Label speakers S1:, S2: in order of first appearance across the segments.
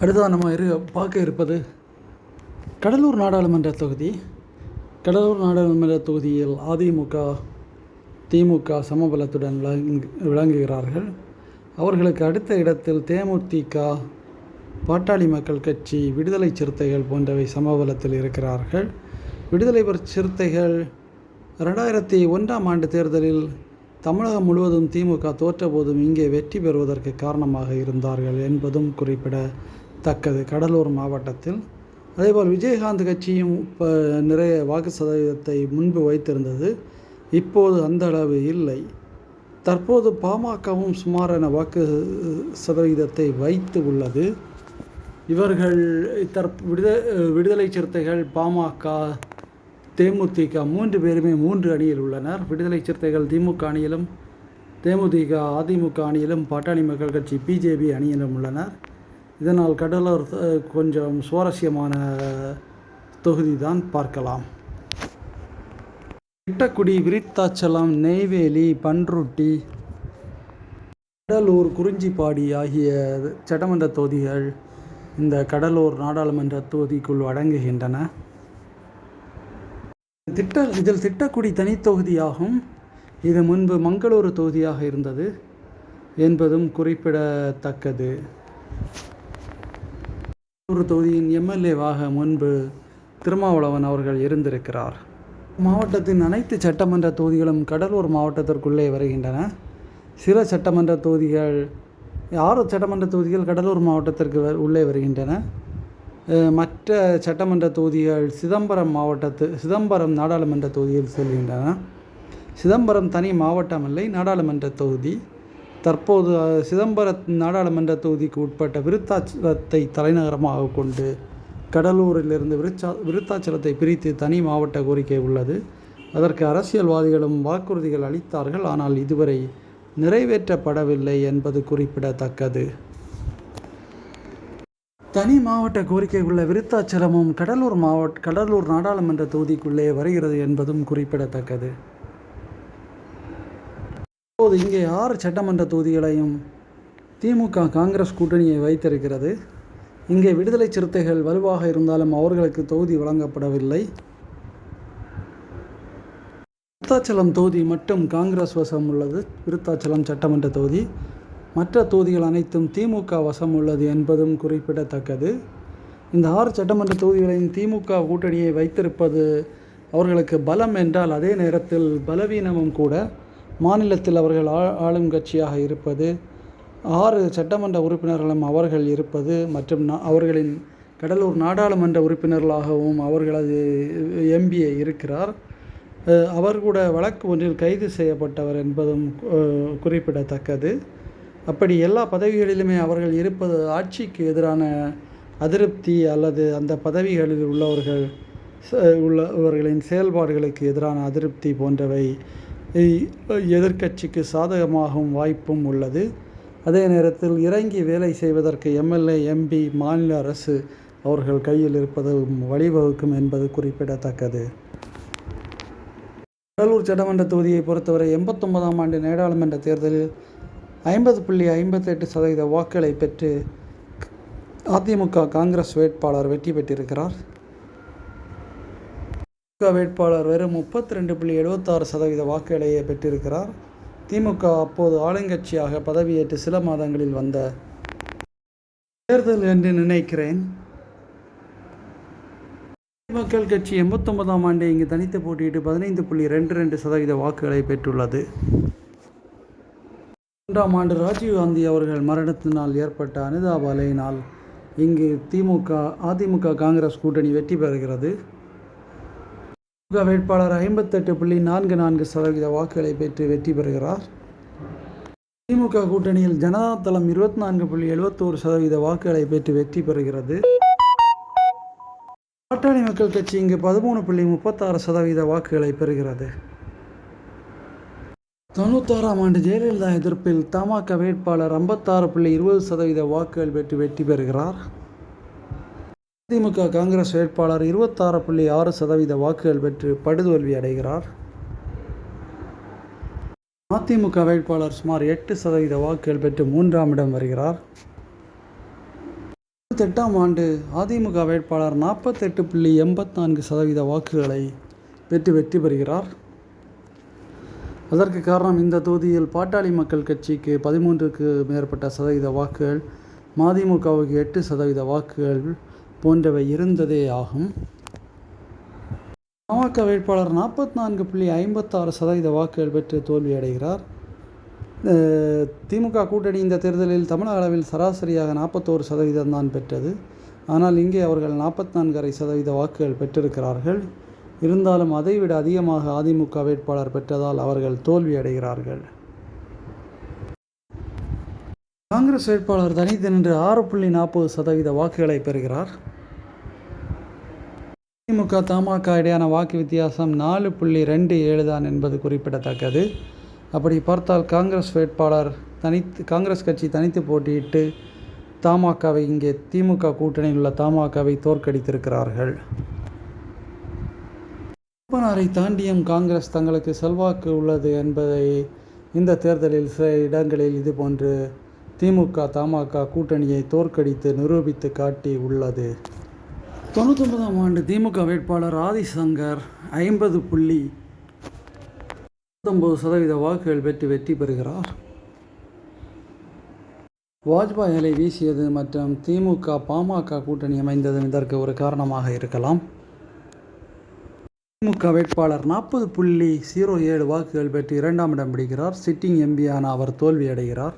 S1: அடுத்ததாக நம்ம இரு பார்க்க இருப்பது கடலூர் நாடாளுமன்ற தொகுதி. கடலூர் நாடாளுமன்ற தொகுதியில் அதிமுக திமுக சமபலத்துடன் விளங்கு விளங்குகிறார்கள். அவர்களுக்கு அடுத்த இடத்தில் தேமுதிக பாட்டாளி மக்கள் கட்சி விடுதலை சிறுத்தைகள் போன்றவை சமபலத்தில் இருக்கிறார்கள். விடுதலை புற- சிறுத்தைகள் ரெண்டாயிரத்தி ஒன்றாம் ஆண்டு தேர்தலில் தமிழகம் முழுவதும் திமுக தோற்றபோதும் இங்கே வெற்றி பெறுவதற்கு காரணமாக இருந்தார்கள் என்பதும் குறிப்பிட தக்கது. கடலூர் மாவட்டத்தில். அதேபோல் விஜயகாந்த் கட்சியும் இப்போ நிறைய வாக்கு சதவீதத்தை முன்பு வைத்திருந்தது. இப்போது அந்த அளவு இல்லை. தற்போது பாமகவும் சுமாரான வாக்கு சதவீதத்தை வைத்து உள்ளது. இவர்கள் தற் விடுத விடுதலை சிறுத்தைகள் பாமக தேமுதிக மூன்று பேருமே மூன்று அணியில் உள்ளனர். விடுதலை சிறுத்தைகள் திமுக அணியிலும் தேமுதிக அதிமுக அணியிலும் பாட்டாளி மக்கள் கட்சி பிஜேபி அணியிலும் உள்ளனர். இதனால் கடலூர் கொஞ்சம் சுவாரஸ்யமான தொகுதி தான் பார்க்கலாம். திட்டக்குடி விரித்தாச்சலம் நெய்வேலி பன்ருட்டி கடலூர் குறிஞ்சிப்பாடி ஆகிய சட்டமன்ற தொகுதிகள் இந்த கடலூர் நாடாளுமன்ற தொகுதிக்குள் அடங்குகின்றன. திட்ட இதில் திட்டக்குடி தனித்தொகுதியாகும் இது முன்பு மங்களூரு தொகுதியாக இருந்தது என்பதும் குறிப்பிடத்தக்கது. ஒரு தொகுதியின் எம்எல்ஏவாக முன்பு திருமாவளவன் அவர்கள் இருந்திருக்கிறார். மாவட்டத்தின் அனைத்து சட்டமன்ற தொகுதிகளும் கடலூர் மாவட்டத்திற்குள்ளே வருகின்றன. சில சட்டமன்ற தொகுதிகள் ஆறு சட்டமன்ற தொகுதிகள் கடலூர் மாவட்டத்திற்கு வ- உள்ளே வருகின்றன. மற்ற சட்டமன்ற தொகுதிகள் சிதம்பரம் மாவட்டத்து சிதம்பரம் நாடாளுமன்ற தொகுதியில் செல்கின்றன. சிதம்பரம் தனி மாவட்டம் இல்லை நாடாளுமன்ற தொகுதி. தற்போது அஹ், சிதம்பரம் நாடாளுமன்ற தொகுதிக்கு உட்பட்ட விருத்தாச்சலத்தை தலைநகரமாக கொண்டு கடலூரிலிருந்து விருச்சா விருத்தாச்சலத்தை பிரித்து தனி மாவட்ட கோரிக்கை உள்ளது. அதற்கு அரசியல்வாதிகளும் வாக்குறுதிகள் அளித்தார்கள். ஆனால் இதுவரை நிறைவேற்றப்படவில்லை என்பது குறிப்பிடத்தக்கது. தனி மாவட்ட கோரிக்கை உள்ள விருத்தாச்சலமும் கடலூர் மாவட்ட கடலூர் நாடாளுமன்ற தொகுதிக்குள்ளே வருகிறது என்பதும் குறிப்பிடத்தக்கது. இப்போது இங்கே ஆறு சட்டமன்ற தொகுதிகளையும் திமுக காங்கிரஸ் கூட்டணியை வைத்திருக்கிறது. இங்கே விடுதலை சிறுத்தைகள் வலுவாக இருந்தாலும் அவர்களுக்கு தொகுதி வழங்கப்படவில்லை. விருத்தாச்சலம் தொகுதி மட்டும் காங்கிரஸ் வசம் உள்ளது. விருத்தாச்சலம் சட்டமன்ற தொகுதி. மற்ற தொகுதிகள் அனைத்தும் திமுக வசம் உள்ளது என்பதும் குறிப்பிடத்தக்கது. இந்த ஆறு சட்டமன்ற தொகுதிகளையும் திமுக கூட்டணியை வைத்திருப்பது அவர்களுக்கு பலம் என்றால் அதே நேரத்தில் பலவீனமும் கூட. மாநிலத்தில் அவர்கள் ஆ- ஆளும் கட்சியாக இருப்பது ஆறு சட்டமன்ற உறுப்பினர்களும் அவர்கள் இருப்பது மற்றும் அவர்களின் கடலூர் நாடாளுமன்ற உறுப்பினர்களாகவும் அவர்களது எம்பிஏ இருக்கிறார். அவர் கூட வழக்கு ஒன்றில் கைது செய்யப்பட்டவர் என்பதும் குறிப்பிடத்தக்கது. அப்படி எல்லா பதவிகளிலுமே அவர்கள் இருப்பது ஆட்சிக்கு எதிரான அதிருப்தி அல்லது அந்த பதவிகளில் உள்ளவர்கள் உள்ளவர்களின் செயல்பாடுகளுக்கு எதிரான அதிருப்தி போன்றவை. எதிர்க்கட்சிக்கு சாதகமாகும் வாய்ப்பும் உள்ளது. அதே நேரத்தில் இறங்கி வேலை செய்வதற்கு எம்எல்ஏ எம்பி மாநில அரசு அவர்கள் கையில் இருப்பதும் வழிவகுக்கும் என்பது குறிப்பிடத்தக்கது. கடலூர் சட்டமன்ற தொகுதியை பொறுத்தவரை எண்பத்தொன்பதாம் ஆண்டு நாடாளுமன்ற தேர்தலில் ஐம்பது புள்ளி ஐம்பத்தெட்டு சதவீத வாக்குகளை பெற்று அதிமுக காங்கிரஸ் வேட்பாளர் வெற்றி பெற்றிருக்கிறார். திமுக வேட்பாளர் வெறும் முப்பத்தி ரெண்டு புள்ளி எழுபத்தாறு சதவீத வாக்குகளையே பெற்றிருக்கிறார். திமுக அப்போது ஆளுங்கட்சியாக பதவியேற்று சில மாதங்களில் வந்த தேர்தல் என்று நினைக்கிறேன். மக்கள் கட்சி எண்பத்தொன்பதாம் ஆண்டு இங்கு தனித்து போட்டியிட்டு பதினைந்து புள்ளி ரெண்டு ரெண்டு சதவீத வாக்குகளை பெற்றுள்ளது. ஒன்றாம் ஆண்டு ராஜீவ்காந்தி அவர்கள் மரணத்தினால் ஏற்பட்ட அனுதாப அலையினால் இங்கு திமுக அதிமுக காங்கிரஸ் கூட்டணி வெற்றி பெறுகிறது. திமுக வேட்பாளர் ஐம்பத்தெட்டு புள்ளி நான்கு நான்கு சதவீத வாக்குகளை பெற்று வெற்றி பெறுகிறார். திமுக கூட்டணியில் ஜனதா தளம் இருபத்தி நான்கு புள்ளி எழுபத்தோரு சதவீத வாக்குகளை பெற்று வெற்றி பெறுகிறது. பாட்டாளி மக்கள் கட்சி இங்கு பதிமூணு புள்ளி முப்பத்தாறு சதவீத வாக்குகளை பெறுகிறது. தொண்ணூத்தாறாம் ஆண்டு ஜெயலலிதா எதிர்ப்பில் தமாக வேட்பாளர் ஐம்பத்தாறு புள்ளி இருபது சதவீத வாக்குகள் பெற்று வெற்றி பெறுகிறார். திமுக காங்கிரஸ் வேட்பாளர் இருபத்தாறு புள்ளி ஆறு சதவீத வாக்குகள் பெற்று படுதோல்வி அடைகிறார். அதிமுக வேட்பாளர் சுமார் எட்டு சதவீத வாக்குகள் பெற்று மூன்றாம் இடம் வருகிறார். இருபத்தெட்டாம் ஆண்டு அதிமுக வேட்பாளர் நாற்பத்தெட்டு புள்ளி எண்பத்தான்கு சதவீத வாக்குகளை பெற்று வெற்றி பெறுகிறார். அதற்கு காரணம் இந்த தொகுதியில் பாட்டாளி மக்கள் கட்சிக்கு பதிமூன்றுக்கு மேற்பட்ட சதவீத வாக்குகள் மதிமுகவுக்கு எட்டு சதவீத வாக்குகள் போன்றவை இருந்ததே ஆகும். பாமக வேட்பாளர் நாற்பத்தி நான்கு புள்ளி ஐம்பத்தாறு சதவீத வாக்குகள் பெற்று தோல்வியடைகிறார். திமுக கூட்டணி இந்த தேர்தலில் தமிழக அளவில் சராசரியாக நாற்பத்தோரு சதவீதம் தான் பெற்றது. ஆனால் இங்கே அவர்கள் நாற்பத்தி நான்கரை சதவீத வாக்குகள் பெற்றிருக்கிறார்கள். இருந்தாலும் அதைவிட அதிகமாக அதிமுக வேட்பாளர் பெற்றதால் அவர்கள் தோல்வியடைகிறார்கள். காங்கிரஸ் வேட்பாளர் தனித்து நின்று ஆறு புள்ளி நாற்பது சதவீத வாக்குகளை பெறுகிறார். திமுக தமாக இடையான வாக்கு வித்தியாசம் நாலு புள்ளி ரெண்டு ஏழு தான் என்பது குறிப்பிடத்தக்கது. அப்படி பார்த்தால் காங்கிரஸ் வேட்பாளர் தனித்து காங்கிரஸ் கட்சி தனித்து போட்டியிட்டு தமாகவை இங்கே திமுக கூட்டணியில் உள்ள தமாகவை தோற்கடித்திருக்கிறார்கள். மூப்பனாரை தாண்டியும் காங்கிரஸ் தங்களுக்கு செல்வாக்கு உள்ளது என்பதை இந்த தேர்தலில் சில இடங்களில் இதுபோன்று திமுக தமாக கூட்டணியை தோற்கடித்து நிரூபித்து காட்டி உள்ளது. தொண்ணூத்தொன்பதாம் ஆண்டு திமுக வேட்பாளர் ஆதிசங்கர் ஐம்பது புள்ளி பத்தொன்பது சதவீத வாக்குகள் பெற்று வெற்றி பெறுகிறார். வாஜ்பாய் அலை வீசியது மற்றும் திமுக பாமக கூட்டணி அமைந்ததும் இதற்கு ஒரு காரணமாக இருக்கலாம். திமுக வேட்பாளர் நாற்பது புள்ளி ஜீரோ ஏழு வாக்குகள் பெற்று இரண்டாம் இடம் பிடிக்கிறார். சிட்டிங் எம்பியான அவர் தோல்வியடைகிறார்.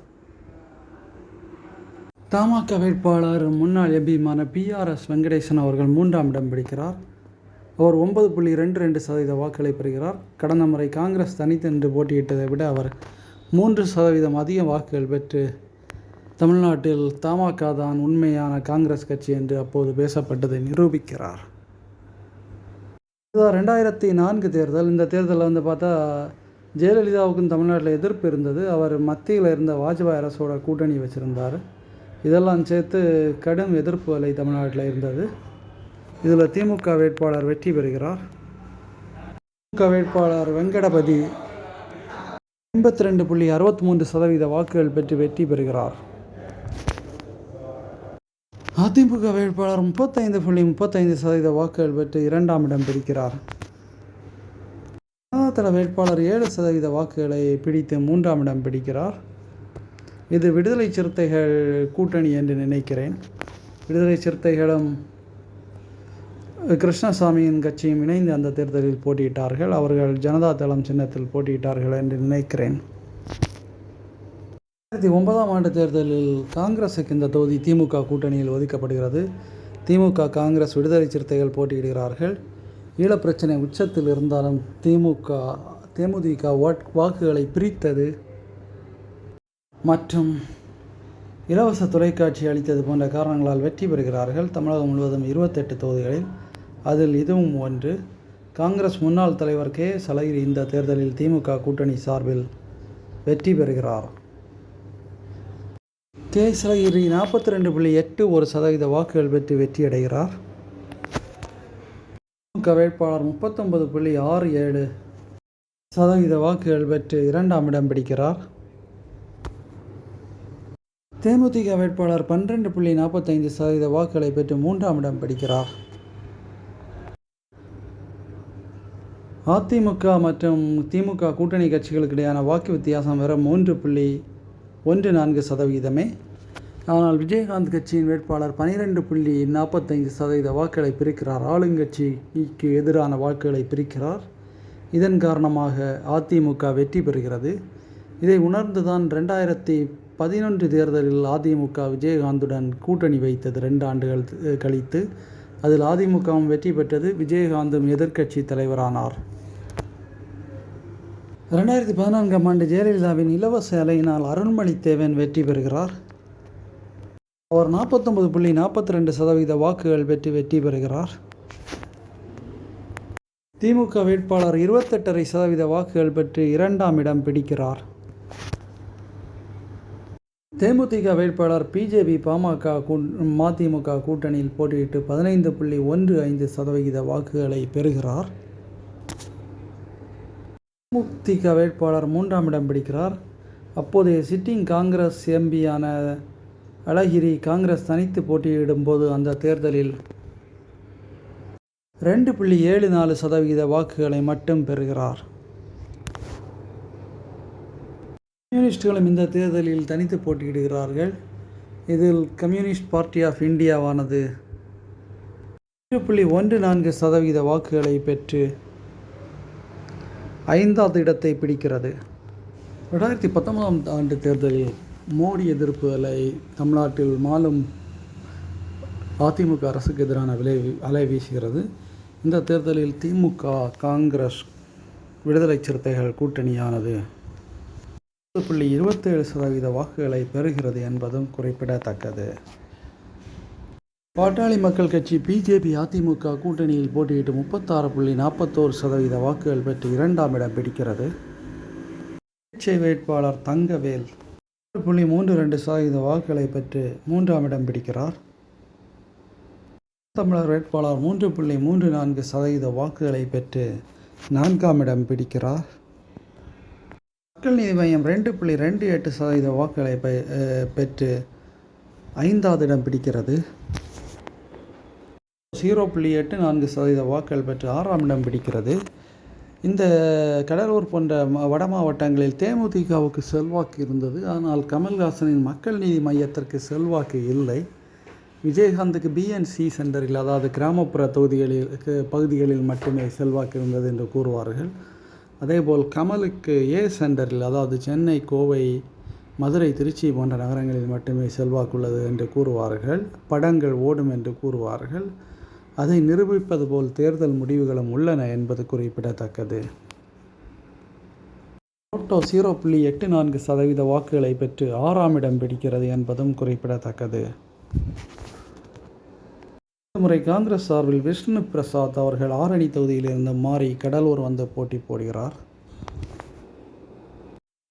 S1: தமாக வேட்பாளர் முன்னாள் எம்பியுமான பிஆர்எஸ் வெங்கடேசன் அவர்கள் மூன்றாம் இடம் பிடிக்கிறார். அவர் ஒன்பது புள்ளி ரெண்டு ரெண்டு சதவீத வாக்குகளை பெறுகிறார். கடந்த முறை காங்கிரஸ் தனித்து நின்று போட்டியிட்டதை விட அவர் மூன்று சதவீதம் அதிக வாக்குகள் பெற்று தமிழ்நாட்டில் தமாக தான் உண்மையான காங்கிரஸ் கட்சி என்று அப்போது பேசப்பட்டதை நிரூபிக்கிறார். இதுதான் ரெண்டாயிரத்தி நான்கு தேர்தல். இந்த தேர்தலில் வந்து பார்த்தா ஜெயலலிதாவுக்கும் தமிழ்நாட்டில் எதிர்ப்பு இருந்தது. அவர் மத்தியில் இருந்த வாஜ்பாய் அரசோட கூட்டணி வச்சுருந்தார். இதெல்லாம் சேர்த்து கடும் எதிர்ப்பு அலை தமிழ்நாட்டில் இருந்தது. இதில் திமுக வேட்பாளர் வெற்றி பெறுகிறார். திமுக வேட்பாளர் வெங்கடபதி எண்பத்தி ரெண்டு புள்ளி அறுபத்தி மூன்று சதவீத வாக்குகள் பெற்று வெற்றி பெறுகிறார். அதிமுக வேட்பாளர் முப்பத்தைந்து புள்ளி முப்பத்தைந்து சதவீத வாக்குகள் பெற்று இரண்டாம் இடம் பிடிக்கிறார். ஜனதாதள வேட்பாளர் ஏழு சதவீத வாக்குகளை பிடித்து மூன்றாம் இடம் பிடிக்கிறார். இது விடுதலை சிறுத்தைகள் கூட்டணி என்று நினைக்கிறேன். விடுதலை சிறுத்தைகளும் கிருஷ்ணசாமியின் கட்சியும் இணைந்து அந்த தேர்தலில் போட்டியிட்டார்கள். அவர்கள் ஜனதா தளம் சின்னத்தில் போட்டியிட்டார்கள் என்று நினைக்கிறேன். ரெண்டாயிரத்தி ஒன்பதாம் ஆண்டு தேர்தலில் காங்கிரஸுக்கு இந்த தொகுதி திமுக கூட்டணியில் ஒதுக்கப்படுகிறது. திமுக காங்கிரஸ் விடுதலை சிறுத்தைகள் போட்டியிடுகிறார்கள். ஈழப்பிரச்சனை உச்சத்தில் இருந்தாலும் திமுக தேமுதிக வாட் வாக்குகளை பிரித்தது மற்றும் இலவச தொலைக்காட்சி அளித்தது போன்ற காரணங்களால் வெற்றி பெறுகிறார்கள். தமிழகம் முழுவதும் இருபத்தெட்டு தொகுதிகளில் அதில் இதுவும் ஒன்று. காங்கிரஸ் முன்னாள் தலைவர் கே. எஸ் அழகிரி இந்த தேர்தலில் திமுக கூட்டணி சார்பில் வெற்றி பெறுகிறார். கே. எஸ் அழகிரி நாற்பத்தி ரெண்டு புள்ளி எட்டு ஒரு சதவீத வாக்குகள் பெற்று வெற்றியடைகிறார். திமுக வேட்பாளர் முப்பத்தொன்பது புள்ளி ஆறு ஏழு சதவீத வாக்குகள் பெற்று இரண்டாம் இடம் பிடிக்கிறார். தேமுதிக வேட்பாளர் பன்னிரண்டு புள்ளி நாற்பத்தைந்து சதவீத வாக்குகளை பெற்று மூன்றாம் இடம் பிடிக்கிறார். அதிமுக மற்றும் திமுக கூட்டணி கட்சிகளுக்கு இடையான வாக்கு வித்தியாசம் வெறும் மூன்று புள்ளி ஒன்று நான்கு சதவீதமே. ஆனால் விஜயகாந்த் கட்சியின் வேட்பாளர் பனிரெண்டு புள்ளி நாற்பத்தைந்து சதவீத வாக்குகளை பிரிக்கிறார். ஆளுங்கட்சிக்கு எதிரான வாக்குகளை பிரிக்கிறார். இதன் காரணமாக அதிமுக வெற்றி பெறுகிறது. இதை உணர்ந்துதான் ரெண்டாயிரத்தி பதினொன்று தேர்தலில் அதிமுக விஜயகாந்துடன் கூட்டணி வைத்தது ரெண்டு ஆண்டுகள் கழித்து. அதில் அதிமுகவும் வெற்றி பெற்றது விஜயகாந்தும் எதிர்க்கட்சி தலைவரானார். ரெண்டாயிரத்தி பதினான்காம் ஆண்டு ஜெயலலிதாவின் இலவச அலையினால் அருண்மொழித்தேவன் வெற்றி பெறுகிறார். அவர் நாற்பத்தொன்பது புள்ளி நாற்பத்தி ரெண்டு சதவீத வாக்குகள் பெற்று வெற்றி பெறுகிறார். திமுக வேட்பாளர் இருபத்தெட்டரை சதவீத வாக்குகள் பெற்று இரண்டாம் இடம் பிடிக்கிறார். தேமுதிக வேட்பாளர் பிஜேபி பாமக கூ- மதிமுக கூட்டணியில் போட்டியிட்டு பதினைந்து புள்ளி ஒன்று ஐந்து சதவிகித வாக்குகளை பெறுகிறார். தேமுதிக வேட்பாளர் மூன்றாம் இடம் பிடிக்கிறார். அப்போதைய சிட்டிங் காங்கிரஸ் எம்பியான அழகிரி காங்கிரஸ் தனித்து போட்டியிடும்போது அந்த தேர்தலில் ரெண்டு புள்ளி ஏழு நாலு சதவிகித வாக்குகளை மட்டும் பெறுகிறார். கம்யூனிஸ்டுகளும் இந்த தேர்தலில் தனித்து போட்டியிடுகிறார்கள். இதில் கம்யூனிஸ்ட் பார்ட்டி ஆஃப் இந்தியாவானது ஏழு புள்ளி ஒன்று நான்கு சதவீத வாக்குகளை பெற்று ஐந்தாவது இடத்தை பிடிக்கிறது. ரெண்டாயிரத்தி பத்தொன்பதாம் ஆண்டு தேர்தலில் மோடி எதிர்ப்பு அலை தமிழ்நாட்டில் மாலும் அதிமுக அரசுக்கு எதிரான விலை அலை வீசுகிறது. இந்த தேர்தலில் திமுக காங்கிரஸ் விடுதலை சிறுத்தைகள் கூட்டணியானது ஒன்பது புள்ளி இருபத்தேழு சதவீத வாக்குகளை பெறுகிறது என்பதும் குறிப்பிடத்தக்கது. பாட்டாளி மக்கள் கட்சி பிஜேபி அதிமுக கூட்டணியில் போட்டியிட்டு முப்பத்தாறு புள்ளி நாற்பத்தோரு சதவீத வாக்குகள் பெற்று இரண்டாம் இடம் பிடிக்கிறது. சுயேட்சை வேட்பாளர் தங்கவேல் ஒன்று புள்ளி மூன்று ரெண்டு சதவீத வாக்குகளை பெற்று மூன்றாம் இடம் பிடிக்கிறார். தமிழர் வேட்பாளர் மூன்று புள்ளி மூன்று நான்கு சதவீத வாக்குகளை பெற்று நான்காம் இடம் பிடிக்கிறார். மக்கள் நீதி மையம் ரெண்டு புள்ளி ரெண்டு எட்டு சதவீத வாக்குகளை பெ- பெற்று ஐந்தாவது இடம் பிடிக்கிறது. ஜீரோ புள்ளி எட்டு நான்கு சதவீத வாக்குகள் பெற்று ஆறாம் இடம் பிடிக்கிறது. இந்த கடலூர் போன்ற வட மாவட்டங்களில் தேமுதிகவுக்கு செல்வாக்கு இருந்தது. ஆனால் கமல்ஹாசனின் மக்கள் நீதி மையத்திற்கு செல்வாக்கு இல்லை. விஜயகாந்துக்கு பிஎன்சி சென்டரில் அதாவது கிராமப்புற தொகுதிகளில் பகுதிகளில் மட்டுமே செல்வாக்கு இருந்தது என்று கூறுவார்கள். அதேபோல் கமலுக்கு ஏ சென்டரில் அதாவது சென்னை கோவை மதுரை திருச்சி போன்ற நகரங்களில் மட்டுமே செல்வாக்குள்ளது என்று கூறுவார்கள். படங்கள் ஓடும் என்று கூறுவார்கள். அதை நிரூபிப்பது போல் தேர்தல் முடிவுகளும் உள்ளன என்பது குறிப்பிடத்தக்கது. ஓட்டோ ஜீரோ புள்ளி எட்டு நான்கு சதவீத வாக்குகளை பெற்று ஆறாம் இடம் பிடிக்கிறது என்பதும் குறிப்பிடத்தக்கது. முறை காங்கிரஸ் சார்பில் விஷ்ணு பிரசாத் அவர்கள் ஆரணி தொகுதியிலிருந்து மாறி கடலூர் வந்து போட்டி போடுகிறார்.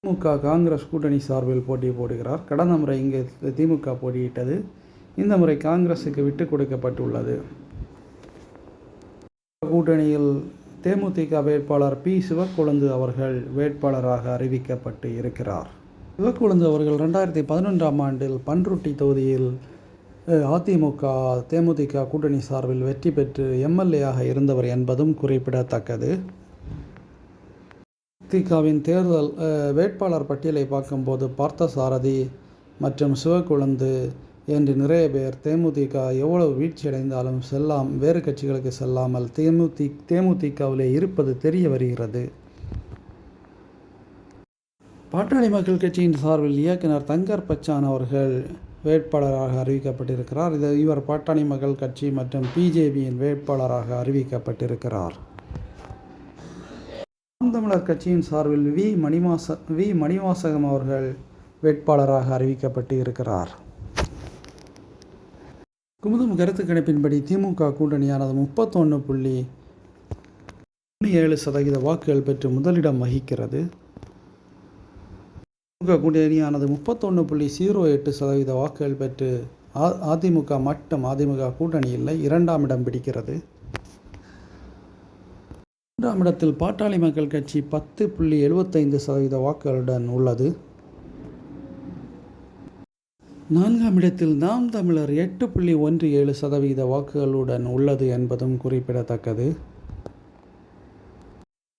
S1: திமுக காங்கிரஸ் கூட்டணி சார்பில் போட்டி போடுகிறார். கடந்த முறை இங்கே திமுக போட்டியிட்டது. இந்த முறை காங்கிரஸுக்கு விட்டு கொடுக்கப்பட்டுள்ளது. கூட்டணியில் தேமுதிக வேட்பாளர் பி. சிவக்கொழுந்து அவர்கள் வேட்பாளராக அறிவிக்கப்பட்டு இருக்கிறார். சிவக்கொழுந்து அவர்கள் ரெண்டாயிரத்தி பதினொன்றாம் ஆண்டில் பன்ருட்டி தொகுதியில் அதிமுக தேமுதிக கூட்டணி சார்பில் வெற்றி பெற்று எம்எல்ஏயாக இருந்தவர் என்பதும் குறிப்பிடத்தக்கது. திகாவின் தேர்தல் வேட்பாளர் பட்டியலை பார்க்கும்போது பார்த்தசாரதி மற்றும் சிவக்குழந்து என்று நிறைய பேர் தேமுதிக எவ்வளவு வீழ்ச்சியடைந்தாலும் செல்லாம் வேறு கட்சிகளுக்கு செல்லாமல் தேமுதி தேமுதிகவிலே இருப்பது தெரிய வருகிறது. பாட்டாளி மக்கள் கட்சியின் சார்பில் இயக்குனர் தங்கர் பச்சான் அவர்கள் வேட்பாளராக அறிவிக்கப்பட்டிருக்கிறார். இது இவர் பாட்டாளி மக்கள் கட்சி மற்றும் பிஜேபியின் வேட்பாளராக அறிவிக்கப்பட்டிருக்கிறார். நாம் தமிழர் கட்சியின் சார்பில் வி. மணிவாச வி. மணிவாசகம் அவர்கள் வேட்பாளராக அறிவிக்கப்பட்டு இருக்கிறார் குமுதம் கருத்து கணிப்பின்படி திமுக கூட்டணியானது முப்பத்தொன்று புள்ளி ஏழு சதவீத வாக்குகள் பெற்று முதலிடம் வகிக்கிறது. திமுக கூட்டணியானது முப்பத்தொன்று புள்ளி ஜீரோ எட்டு சதவீத வாக்குகள் பெற்று அ- அதிமுக மட்டும் அதிமுக கூட்டணி இல்லை இரண்டாம் இடம் பிடிக்கிறது. மூன்றாம் இடத்தில் பாட்டாளி மக்கள் கட்சி பத்து புள்ளி எழுபத்தைந்து சதவீத வாக்குகளுடன் உள்ளது. நான்காம் இடத்தில் நாம் தமிழர் எட்டு புள்ளி ஒன்று ஏழு சதவீத வாக்குகளுடன் உள்ளது என்பதும் குறிப்பிடத்தக்கது.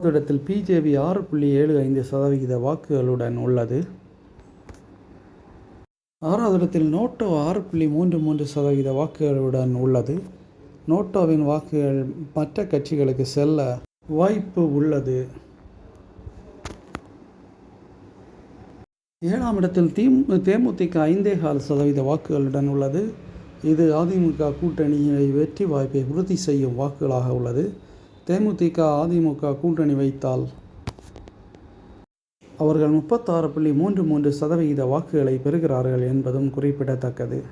S1: இடத்தில் பிஜேபி ஆறு புள்ளி ஏழு ஐந்து சதவிகித வாக்குகளுடன் உள்ளது. ஆறாவது இடத்தில் நோட்டோ ஆறு புள்ளி மூன்று மூன்று சதவீத வாக்குகளுடன் உள்ளது. நோட்டோவின் வாக்குகள் மற்ற கட்சிகளுக்கு செல்ல வாய்ப்பு உள்ளது. ஏழாம் இடத்தில் தீமு தேமுதிக ஐந்தே கால் சதவீத வாக்குகளுடன் உள்ளது. இது அதிமுக கூட்டணியை வெற்றி வாய்ப்பை உறுதி செய்யும் வாக்குகளாக உள்ளது. தேமுதிக அதிமுக கூட்டணி வைத்தால்? அவர்கள் முப்பத்தாறு புள்ளி மூன்று மூன்று சதவிகித வாக்குகளை பெறுகிறார்கள் என்பதும் குறிப்பிடத்தக்கது.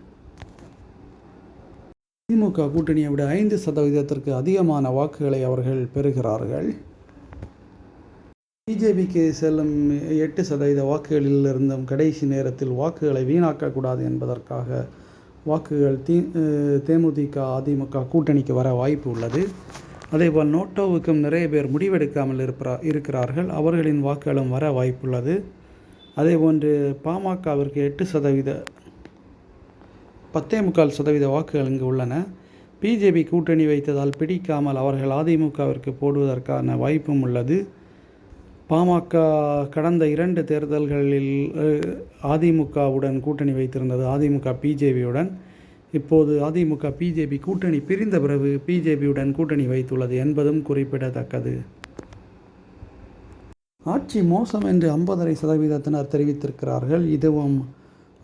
S1: திமுக கூட்டணியை விட ஐந்து சதவீதத்திற்கு அதிகமான வாக்குகளை அவர்கள் பெறுகிறார்கள். பிஜேபிக்கு செல்லும் எட்டு சதவீத வாக்குகளில் இருந்தும் கடைசி நேரத்தில் வாக்குகளை வீணாக்கக்கூடாது என்பதற்காக வாக்குகள் தி அஹ் தேமுதிக அதிமுக கூட்டணிக்கு வர வாய்ப்பு உள்ளது. அதேபோல் நோட்டோவுக்கும் நிறைய பேர் முடிவெடுக்காமல் இருப்பா இருக்கிறார்கள். அவர்களின் வாக்குகளும் வர வாய்ப்புள்ளது. அதேபோன்று பாமகவிற்கு எட்டு சதவீத பத்தே முக்கால் சதவீத வாக்குகள் இங்கு உள்ளன. பிஜேபி கூட்டணி வைத்ததால் பிடிக்காமல் அவர்கள் அதிமுகவிற்கு போடுவதற்கான வாய்ப்பும் உள்ளது. பாமக கடந்த இரண்டு தேர்தல்களில் அதிமுகவுடன் கூட்டணி வைத்திருந்தது அதிமுக பிஜேபியுடன். இப்போது அதிமுக பிஜேபி கூட்டணி பிரிந்த பிறகு பிஜேபியுடன் கூட்டணி வைத்துள்ளது என்பதும் குறிப்பிடத்தக்கது. ஆட்சி மோசம் என்று ஐம்பதரை சதவீதத்தினர் தெரிவித்திருக்கிறார்கள். இதுவும்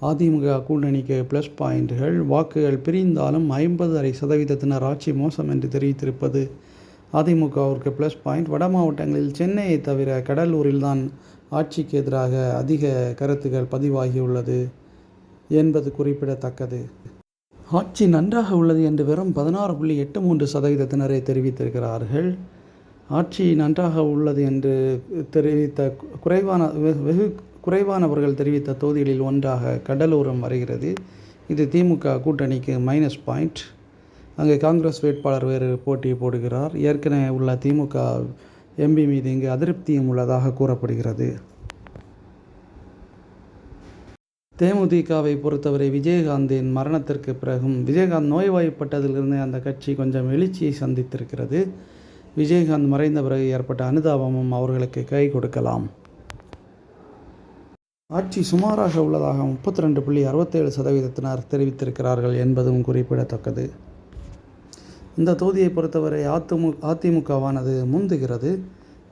S1: அதிமுக கூட்டணிக்கு ப்ளஸ் பாயிண்ட்கள் வாக்குகள் பிரிந்தாலும் ஐம்பது அரை சதவீதத்தினர் ஆட்சி மோசம் என்று தெரிவித்திருப்பது அதிமுகவிற்கு ப்ளஸ் பாயிண்ட் வட மாவட்டங்களில் சென்னையை தவிர கடலூரில் தான் ஆட்சிக்கு எதிராக அதிக கருத்துக்கள் பதிவாகியுள்ளது என்பது குறிப்பிடத்தக்கது. ஆட்சி நன்றாக உள்ளது என்று வெறும் பதினாறு புள்ளி எட்டு மூன்று சதவீதத்தினரை தெரிவித்திருக்கிறார்கள். ஆட்சி நன்றாக உள்ளது என்று தெரிவித்த குறைவான வெகு குறைவானவர்கள் தெரிவித்த தொகுதிகளில் ஒன்றாக கடலூரம் வருகிறது. இது திமுக கூட்டணிக்கு மைனஸ் பாயிண்ட் அங்கே காங்கிரஸ் வேட்பாளர் வேறு போட்டி போடுகிறார். ஏற்கனவே உள்ள திமுக எம்பி மீது இங்கு அதிருப்தியும் உள்ளதாக கூறப்படுகிறது. தேமுதிகவை பொறுத்தவரை விஜயகாந்தின் மரணத்திற்கு பிறகும் விஜயகாந்த் நோய்வாய்ப்பட்டதிலிருந்து அந்த கட்சி கொஞ்சம் எழுச்சியை சந்தித்திருக்கிறது. விஜயகாந்த் மறைந்த பிறகு ஏற்பட்ட அனுதாபமும் அவர்களுக்கு கை கொடுக்கலாம். ஆட்சி சுமாராக உள்ளதாக முப்பத்தி ரெண்டு புள்ளி அறுபத்தேழு சதவீதத்தினர் தெரிவித்திருக்கிறார்கள் என்பதும் குறிப்பிடத்தக்கது. இந்த தொகுதியை பொறுத்தவரை அதிமு அதிமுகவானது முந்துகிறது.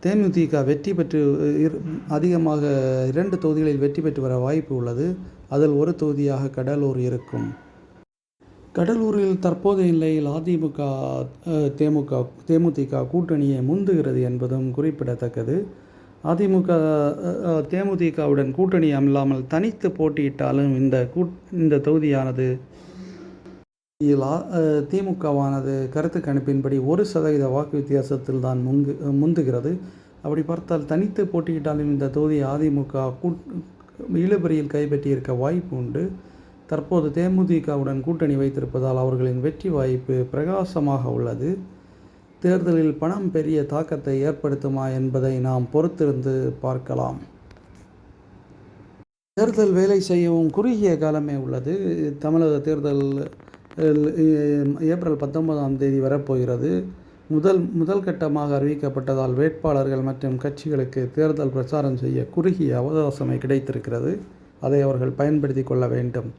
S1: தேமுதிக வெற்றி பெற்று இரு- அதிகமாக இரண்டு தொகுதிகளில் வெற்றி பெற்று வர வாய்ப்பு உள்ளது. அதில் ஒரு தொகுதியாக கடலூர் இருக்கும். கடலூரில் தற்போதைய நிலையில் அதிமுக தேமுக தேமுதிக கூட்டணியை முந்துகிறது என்பதும் குறிப்பிடத்தக்கது. அதிமுக தேமுதிகவுடன் கூட்டணி இல்லாமல் தனித்து போட்டியிட்டாலும் இந்த கூட் இந்த தொகுதியானது திமுகவானது கருத்து கணிப்பின்படி ஒரு சதவீத வாக்கு வித்தியாசத்தில் தான் முங்கு முந்துகிறது. அப்படி பார்த்தால் தனித்து போட்டியிட்டாலும் இந்த தொகுதி அதிமுக கூட் இழுபறியில் கைப்பற்றியிருக்க வாய்ப்பு உண்டு. தற்போது தேமுதிகவுடன் கூட்டணி வைத்திருப்பதால் அவர்களின் வெற்றி வாய்ப்பு பிரகாசமாக உள்ளது. தேர்தலில் பணம் பெரிய தாக்கத்தை ஏற்படுத்துமா என்பதை நாம் பொறுத்திருந்து பார்க்கலாம். தேர்தல் வேலை செய்யவும் குறுகிய காலமே உள்ளது. தமிழக தேர்தல் ஏப்ரல் பத்தொன்பதாம் தேதி வரப்போகிறது. முதல் முதல் கட்டமாக அறிவிக்கப்பட்டதால் வேட்பாளர்கள் மற்றும் கட்சிகளுக்கு தேர்தல் பிரச்சாரம் செய்ய குறுகிய அவகாசமே கிடைத்திருக்கிறது. அதை அவர்கள் பயன்படுத்தி கொள்ள வேண்டும்.